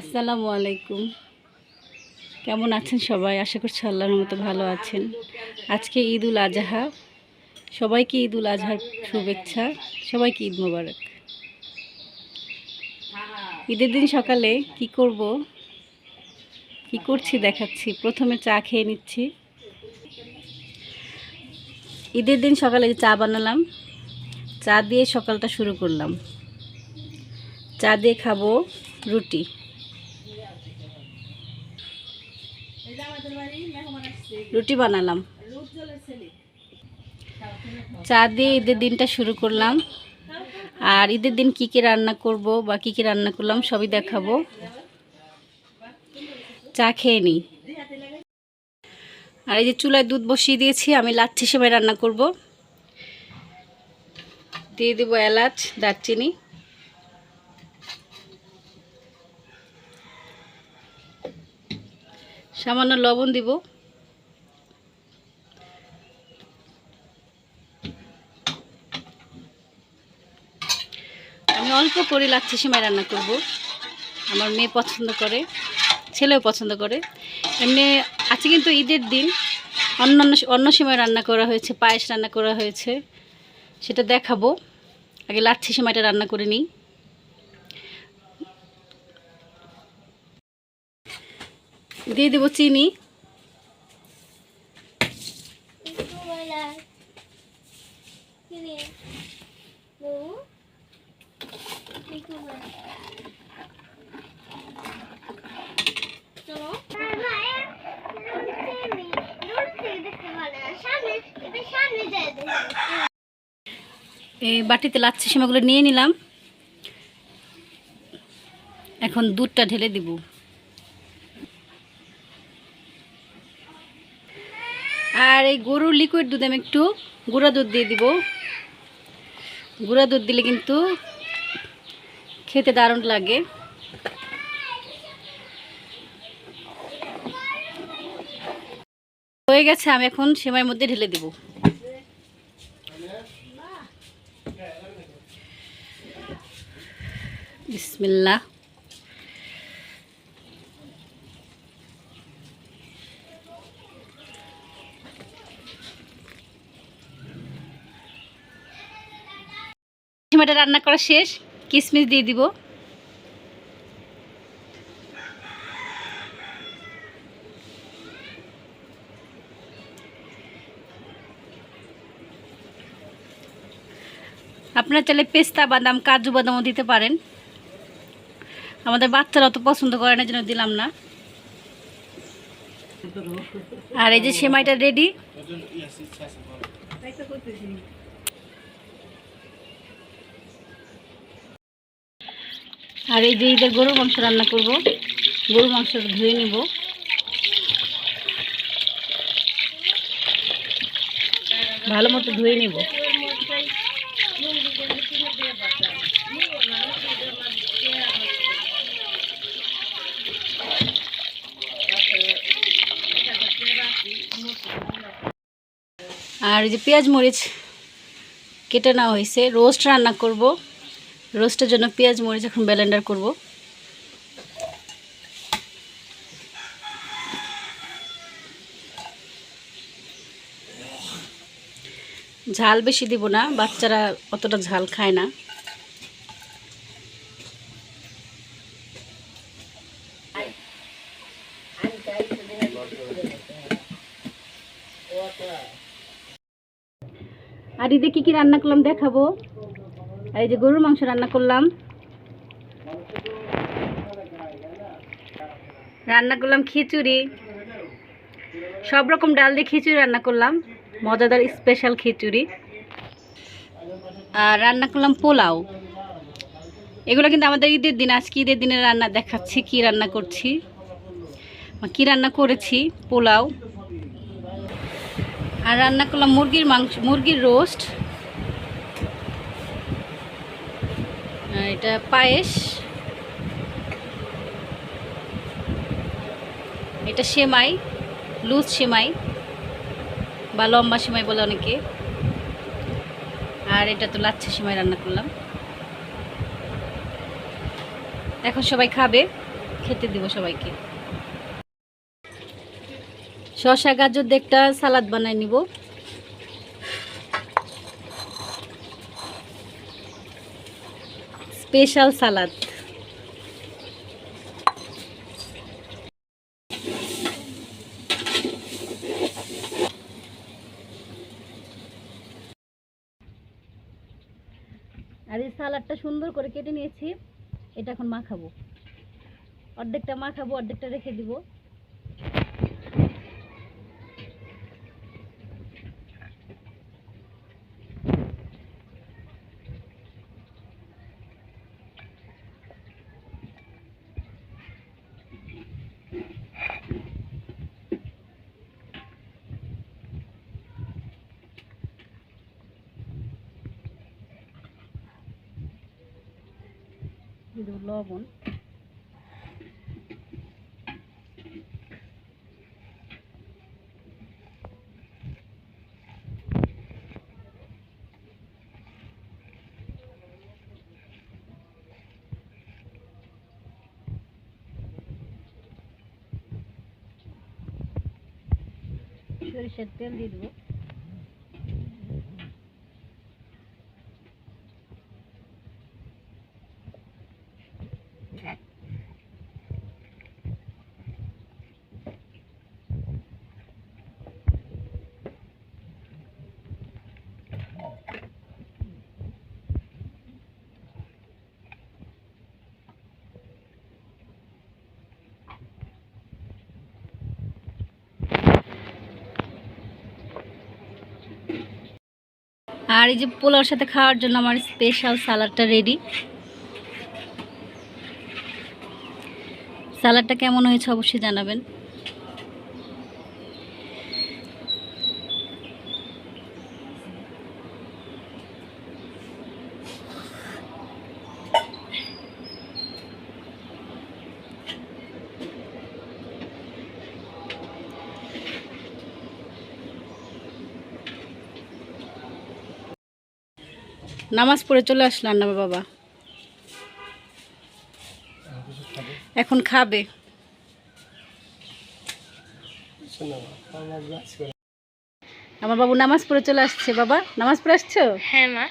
আসসালামু আলাইকুম। কেমন আছেন সবাই? আশা করছি আল্লাহর মতো ভালো আছেন। আজকে ঈদ উল আজহা। সবাইকে ঈদ উল আজহার শুভেচ্ছা। সবাইকে ঈদ মোবারক। ঈদের দিন সকালে কি করব? কি করছি দেখাচ্ছি। প্রথমে চা খেয়ে নিচ্ছি। ঈদের দিন সকালে চা বানালাম, চা দিয়ে সকালটা শুরু করলাম। চা দিয়ে খাব রুটি। রুটি বানালাম। চা দিয়ে ঈদের দিনটা শুরু করলাম। আর ঈদের দিন কি কি রান্না করব বা কি কি রান্না করলাম সবই দেখাবো। চা খেয়ে নিই। আর এই যে চুলায় দুধ বসিয়ে দিয়েছি, আমি লাচ্ছি সেমাই রান্না করব। দিয়ে দেবো এলাচ, দারচিনি। সামান্য লবণ দিব। আমি অল্প করে লাচ্ছি সিমাই রান্না করব। আমার মেয়ে পছন্দ করে, ছেলেও পছন্দ করে। এমনি আজকে কিন্তু ঈদের দিন অন্যান্য অন্য সময় রান্না করা হয়েছে, পায়েস রান্না করা হয়েছে, সেটা দেখাবো। আগে লাচ্ছি সিমাইটা রান্না করে নিই। দিয়ে দেবো চিনি। এই বাটিতে লাচ্ছি সিমাগুলো নিয়ে নিলাম। এখন দুধটা ঢেলে দিব। আর এই গরুর লিকুইড দুধ আমি একটু গুঁড়া দুধ দিয়ে দিব। গুঁড়া দুধ দিলে কিন্তু খেতে দারুণ লাগে। হয়ে গেছে, আমি এখন সেমাইয়ের মধ্যে ঢেলে দিব। বিসমিল্লাহ। সিমাটা রান্না করা শেষ কিশমিশ দিয়ে দিব। আপনারা চাইলে পেস্তা, বাদাম, কাজু বাদামও দিতে পারেন। আমাদের বাচ্চারা অত পছন্দ করে না জন্য দিলাম না। আর এই যে সেমাইটা রেডি আর এই যে ঈদের গরুর মাংস রান্না করব। গরুর মাংস ধুয়ে নেব। ভালো মতো ধুয়ে নেব। আর যে পেঁয়াজ মরিচ কেটে নেওয়া হয়েছে। রোস্ট রান্না করব। রোস্টের জন্য পেঁয়াজ, মরিচ এখন ব্লেন্ডার করব। ঝাল বেশি দিব না, বাচ্চারা অতটা ঝাল খায় না। আর ঈদে কী কী রান্না করলাম দেখাবো? আর এই যে গরুর মাংস রান্না করলাম। রান্না করলাম খিচুড়ি। সব রকম ডাল দিয়ে খিচুড়ি রান্না করলাম। মজাদার স্পেশাল খিচুড়ি। আর রান্না করলাম পোলাও। এগুলো কিন্তু আমাদের ঈদের দিন, আজকে ঈদের দিনের রান্না দেখাচ্ছি কি রান্না করছি। কি রান্না করেছি, পোলাও। আর রান্না করলাম মুরগির মাংস, মুরগির রোস্ট এটা পায়েস। এটা সেমাই, লুজ সেমাই বা লম্বা সেমাই বলে অনেকে। আর এটা তো লাচ্ছা সেমাই রান্না করলাম। এখন সবাই খাবে, খেতে দিব সবাইকে। শসা, গাজর একটা সালাদ বানায় নিব। স্পেশাল সালাদ। আর এই সালাডটা সুন্দর করে কেটে নিয়েছি। এটা এখন মাখাবো। অর্ধেকটা মাখাবো, অর্ধেকটা রেখে দিব। দেবো লবণ। সরিষার তেল দিয়ে দেবো। আর এই যে পোলাওর সাথে খাওয়ার জন্য আমার স্পেশাল সালাডটা রেডি সালাডটা কেমন হয়েছে অবশ্যই জানাবেন। নামাজ পড়ে চলে আসলাম না বাবা। এখন খাবে। আমার বাবু নামাজ পড়ে চলে আসছে। বাবা নামাজ পড়ে আসছো? হ্যাঁ মা।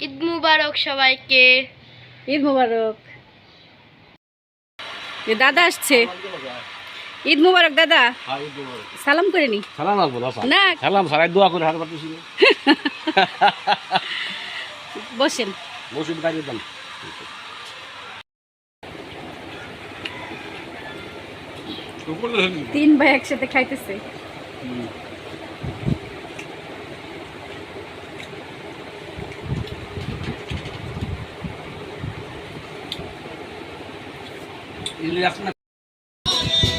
ঈদ মুবারক সবাইকে। ঈদ মুবারক। এ দাদা আসছে। ঈদ মুবারক দাদা। সালাম করে নি। সালাম না না। সালাম সারাই দোয়া করে হাত বসেন। মসজিদ গাড়ি দাম তিন ভাই একসাথে খাইতেছে।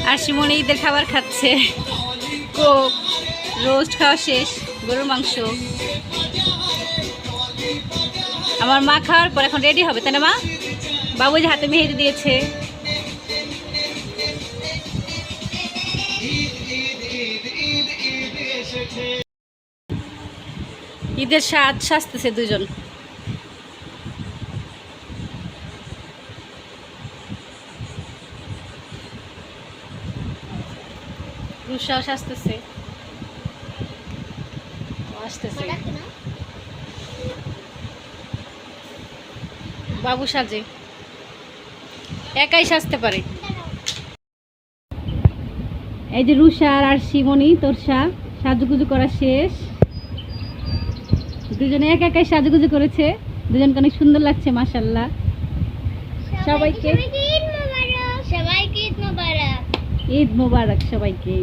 আর সিমন ঈদের খাবার খাচ্ছে। কোক রোস্ট খাওয়া শেষ গরুর মাংস। আমার মা খাওয়ার পর এখন রেডি হবে, তাই না মা? বাবু যে হাতে মেহেদি দিয়েছে। ঈদের স্বাদ সাজতেছে দুজন। রুষাও সাজতেছে। আসতেছে। বাবু সাজে। একাই সাজতে পারে। এই যে রুষার আর শিমনি তোর সা সাজুগুজু করা শেষ। দুজনে এক একাই সাজুগুজু করেছে। দুজনকে অনেক সুন্দর লাগছে মাসাল্লাহ সবাইকে ঈদ মুবারক। সবাইকে ঈদ মুবারক। ঈদ মোবারক সবাইকে।